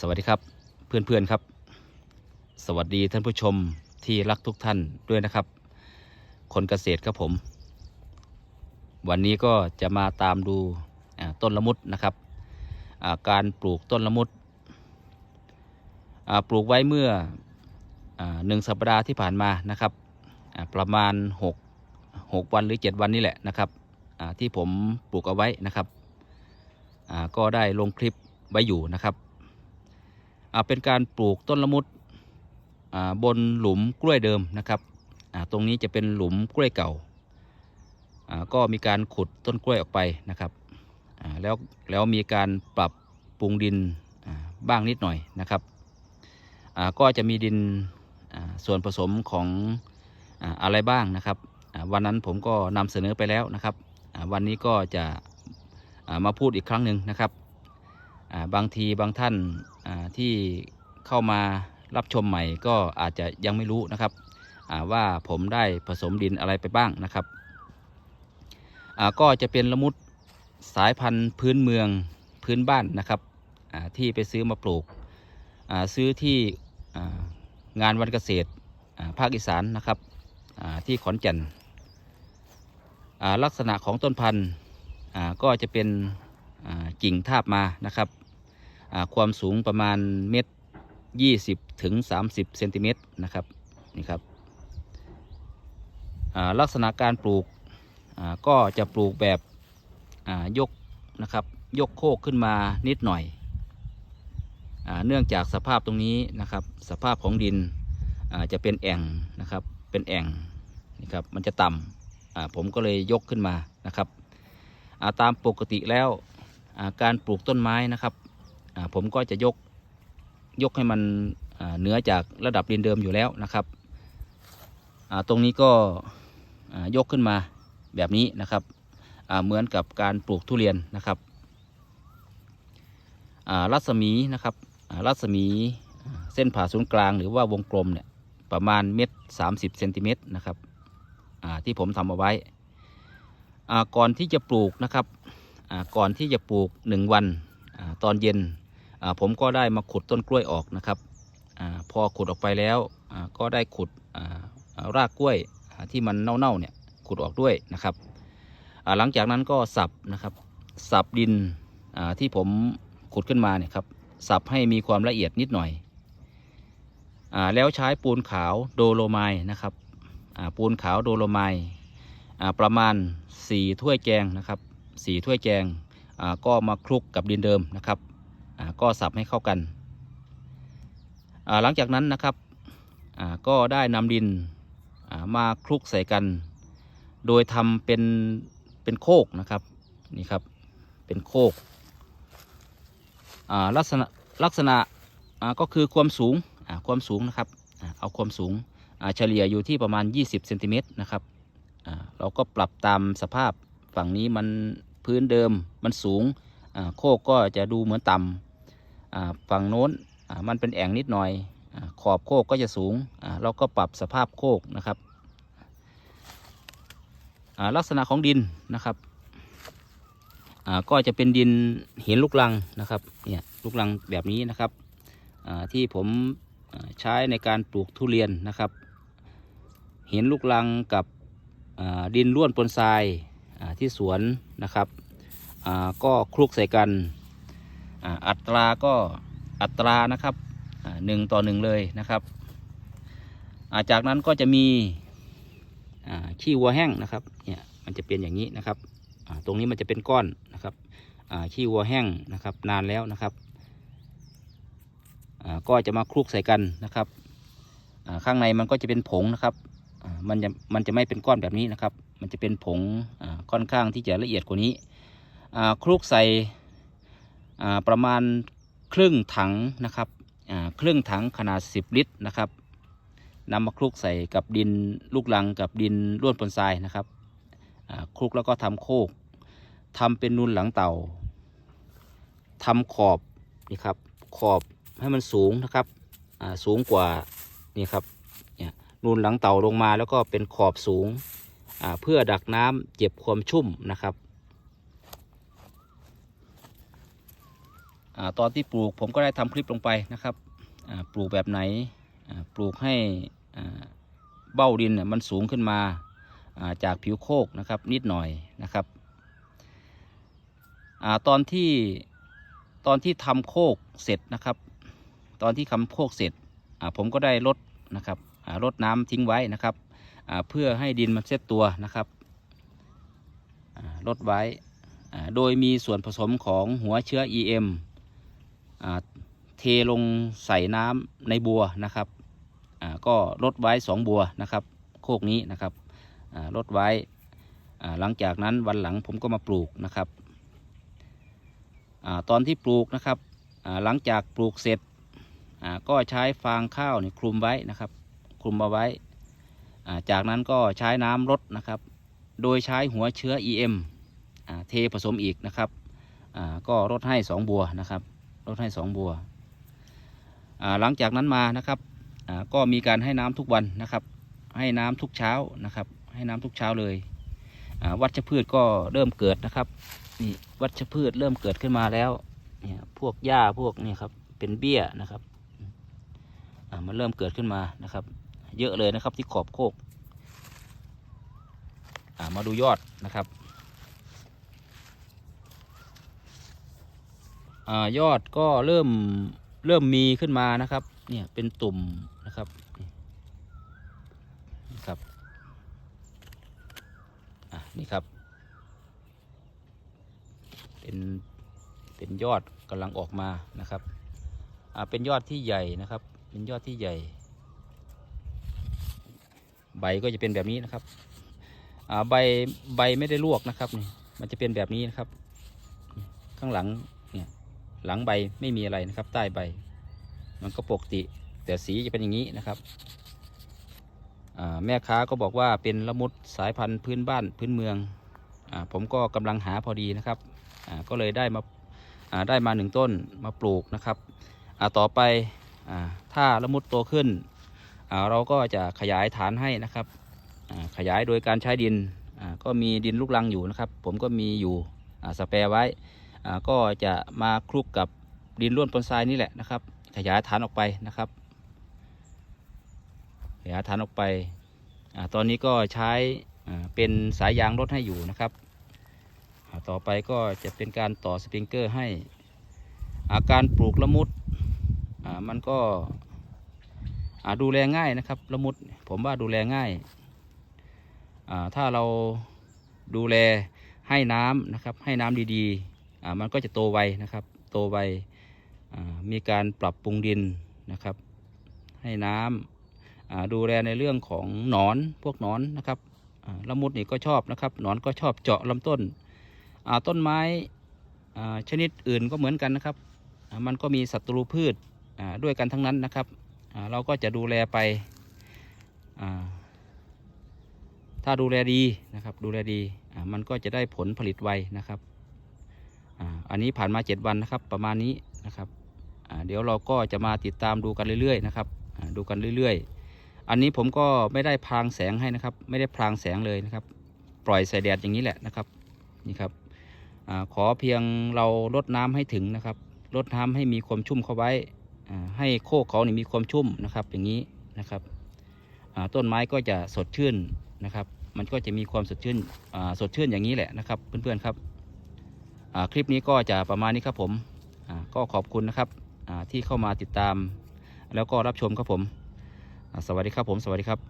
สวัสดีครับเพื่อนๆครับ สวัสดีท่านผู้ชมที่รักทุกท่านด้วยนะครับ คนเกษตรครับผม วันนี้ก็จะมาตามดูต้นละมุดนะครับาการปลูกต้นละมุดปลูกไว้เมื่ออหนึ่งสัปดาห์ที่ผ่านมานะครับประมาณ 6 6 วันหรือ 7 วันนี้แหละนะครับที่ผมปลูกเอาไว้นะครับก็ได้ลงคลิปไว้อยู่นะครับ เป็นการปลูกต้นละมุดบนหลุมกล้วยเดิมนะครับ ตรงนี้จะเป็นหลุมกล้วยเก่า ก็มีการขุดต้นกล้วยออกไปนะครับ แล้วแล้วมีการปรับปรุงดินบ้างนิดหน่อยนะครับ ก็จะมีดินส่วนผสมของอะไรบ้างนะครับ วันนั้นผมก็นำเสนอไปแล้วนะครับ วันนี้ก็จะมาพูดอีกครั้งหนึ่งนะครับ บางทีบางท่าน ที่เข้ามารับชมใหม่ก็อาจจะยังไม่รู้นะครับว่าผมได้ผสมดินอะไรไปบ้างนะครับก็จะเป็นละมุดสายพันธุ์พื้นเมืองพื้นบ้านนะครับที่ไปซื้อมาปลูกซื้อที่งานวันเกษตรภาคอีสานนะครับที่ขอนแก่นลักษณะของต้นพันธุ์ก็จะเป็นกิ่งทาบมานะครับ ความสูงประมาณเมตรยี่สิบถึงสามสิบเซนติเมตรนะครับนี่ครับลักษณะการปลูกก็จะปลูกแบบยกนะครับยกโคกขึ้นมานิดหน่อยอเนื่องจากสภาพตรงนี้นะครับ สภาพของดินจะเป็นแอ่งนะครับเป็นแอ่งนี่ครับมันจะต่ำผมก็เลยยกขึ้นมานะครับาตามปกติแล้วาการปลูกต้นไม้นะครับ ผมก็จะยกยกให้มันเหนือจากระดับดินเดิมอยู่แล้วนะครับ ตรงนี้ก็ยกขึ้นมาแบบนี้นะครับ เหมือนกับการปลูกทุเรียนนะครับรัศมีนะครับรัศมีเส้นผ่าศูนย์กลางหรือว่าวงกลมเนี่ยประมาณเม็ดสามสิบเซนติเมตรนะครับที่ผมทำเอาไว้ ก่อนที่จะปลูกนะครับก่อนที่จะปลูก 1 วันอตอนเย็น ผมก็ได้มาขุดต้นกล้วยออกนะครับอพอขุดออกไปแล้วก็ได้ขุดรากกล้วยที่มันเน่าๆเนี่ยขุดออกด้วยนะครับหลังจากนั้นก็สับนะครับสับดินที่ผมขุดขึ้นมาเนี่ยครับสับให้มีความละเอียดนิดหน่อยอแล้วใช้ปูนขาวโดโลไมด์นะครับปูนขาวโดโลไม่ประมาณ 4 ถ้วยแกงนะครับสีถ้วยแกงก็มาคลุกกับดินเดิมนะครับ ก็สับให้เข้ากันหลังจากนั้นนะครับก็ได้นำดินมาคลุกใส่กัน โดยทำเป็นเป็นโคกนะครับนี่ครับเป็นโคกลักษณะลักษณะก็คือความสูงความสูงนะครับเอาความสูงเฉลี่ยอยู่ที่ประมาณ 20เซนติเมตรนะครับเราก็ปรับตามสภาพฝั่งนี้มันพื้นเดิมมันสูงโคกก็จะดูเหมือนต่ำ ฝั่งโน้นมันเป็นแอ่งนิดหน่อยอขอบโคกก็จะสูงเราก็ปรับสภาพโคกนะครับลักษณะของดินนะครับก็จะเป็นดินหินลูกลังนะครับเนี่ยลูกลังแบบนี้นะครับที่ผมใช้ในการปลูกทุเรียนนะครับหินลูกลังกับดินร่วนปนทรายที่สวนนะครับก็คลุกใส่กัน อัตราก็อัตรานะครับหนึ่งต่อหนึ่งเลยนะครับาจากนั้นก็จะมีขี้วัวแห้งนะครับเนี่ยมันจะเป็นอย่างนี้นะครับตรงนี้มันจะเป็นก้อนนะครับขี้วัวแห้งนะครับนานแล้วนะครับก็จะมาคลุกใส่กันนะครับข้างในมันก็จะเป็นผงนะครับมันจะมันจะไม่เป็นก้อนแบบนี้นะครับ มันจะเป็นผงค่อนข้างที่จะละเอียดกว่านี้คลุกใส่ ประมาณครึ่งถังนะครับครึ่งถังขนาด 10 ลิตรนะครับนำมาคลุกใส่กับดินลูกลังกับดินร่วนปนทรายนะครับคลุกแล้วก็ทำโคกทำเป็นนูนหลังเต่าทำขอบนี่ครับขอบให้มันสูงนะครับสูงกว่านี่ครับเนี่ยนูนหลังเต่าลงมาแล้วก็เป็นขอบสูงเพื่อดักน้ำเก็บความชุ่มนะครับ อ่า ตอนที่ปลูกผมก็ได้ทำคลิปลงไปนะครับปลูกแบบไหนปลูกให้เบ้าดินมันสูงขึ้นมาจากผิวโคกนะครับนิดหน่อยนะครับอตอนที่ตอนที่ทำโคกเสร็จนะครับ ตอนที่ทำโคกเสร็จผมก็ได้ลดนะครับอ่ารดน้ำทิ้งไว้นะครับเพื่อให้ดินมันเซตตัวนะครับลดไว้โดยมีส่วนผสมของหัวเชื้อ EM อ่า เทลงใส่น้ำในบัวนะครับก็ลดไว้ 2 บัวนะครับ โคกนี้นะครับลดไว้หลังจากนั้นวันหลังผมก็มาปลูกนะครับอตอนที่ปลูกนะครับหลังจากปลูกเสร็จก็ใช้ฟางข้าวนี่คลุมไว้นะครับ คลุมเอาไว้ จากนั้นก็ใช้น้ำรดนะครับ โดยใช้หัวเชื้อ EM เทผสมอีกนะครับก็ลดให้สองบัวนะครับ ลดให้สองบัว หลังจากนั้นมานะครับก็มีการให้น้ำทุกวันนะครับ ให้น้ำทุกเช้านะครับ ให้น้ำทุกเช้าเลยวัชพืชก็เริ่มเกิดนะครับนี่วัชพืชเริ่มเกิดขึ้นมาแล้วเนี่ยพวกหญ้าพวกนี่ครับเป็นเบี้ยนะครับอ่ามันเริ่มเกิดขึ้นมานะครับ เยอะเลยนะครับที่ขอบโคกมาดูยอดนะครับ อยอดก็เริ่มเริ่มมีขึ้นมานะครับ เนี่ยเป็นตุ่มนะครับนี่ครับอะนี่ครับ เป็นเป็นยอดกำลังออกมานะครับอ่าเป็นยอดที่ใหญ่นะครับ เป็นยอดที่ใหญ่ ใบก็จะเป็นแบบนี้นะครับอ่าใบใบไม่ได้ลวกนะครับนี่มันจะเป็นแบบนี้นะครับ ข้างหลัง หลังใบไม่มีอะไรนะครับ ใต้ใบ มันก็ปกติ แต่สีจะเป็นอย่างนี้นะครับแม่ค้าก็บอกว่าเป็นละมุดสายพันธุ์พื้นบ้านพื้นเมืองอผมก็กำลังหาพอดีนะครับก็เลยได้มาาได้มาหนึ่งต้นมาปลูกนะครับต่อไปอถ้าละมุดโตขึ้น เราก็จะขยายฐานให้นะครับขยายโดยการใช้ดินก็มีดินลูกรังอยู่นะครับ ผมก็มีอยู่สแปรไว้ ก็จะมาคลุกกับดินร่วนปนทรายนี่แหละนะครับ ขยายฐานออกไปนะครับ ขยายฐานออกไปอตอนนี้ก็ใช้เป็นสายยางรถให้อยู่นะครับ ต่อไปก็จะเป็นการต่อสปริงเกอร์ให้อาการปลูกละมุดมันก็ดูแลง่ายนะครับละมุดผมว่าดูแลง่าย ถ้าเราดูแลให้น้ำนะครับให้น้ำดีๆ มันก็จะโตไวนะครับ โตไวมีการปรับปรุงดินนะครับ ให้น้ำอ่าดูแลในเรื่องของหนอนพวกหนอนนะครับละมุดนี่ก็ชอบนะครับหนอนก็ชอบเจาะลำต้นต้นไม้ชนิดอื่นก็เหมือนกันนะครับ มันก็มีศัตรูพืชด้วยกันทั้งนั้นนะครับ เราก็จะดูแลไป ถ้าดูแลดีนะครับ ดูแลดี มันก็จะได้ผลผลิตไวนะครับ อันนี้ผ่านมา 7 วันนะครับ ประมาณนี้นะครับเดี๋ยวเราก็จะมาติดตามดูกันเรื่อยๆนะครับดูกันเรื่อยๆ อันนี้ผมก็ไม่ได้พรางแสงให้นะครับ ไม่ได้พรางแสงเลยนะครับ ปล่อยใส่แดดอย่างนี้แหละนะครับนี่ครับอขอเพียงเราลดน้ำให้ถึงนะครับลดน้ำให้มีความชุ่มเข้าไว้ให้โคกเขานี่มีความชุ่มนะครับ อย่างนี้นะครับต้นไม้ก็จะสดชื่นนะครับ มันก็จะมีความสดชื่นสดชื่นอย่างนี้แหละนะครับ เพื่อนๆครับ คลิปนี้ก็จะประมาณนี้ครับผมก็ขอบคุณนะครับที่เข้ามาติดตาม แล้วก็รับชมครับผม สวัสดีครับผม สวัสดีครับ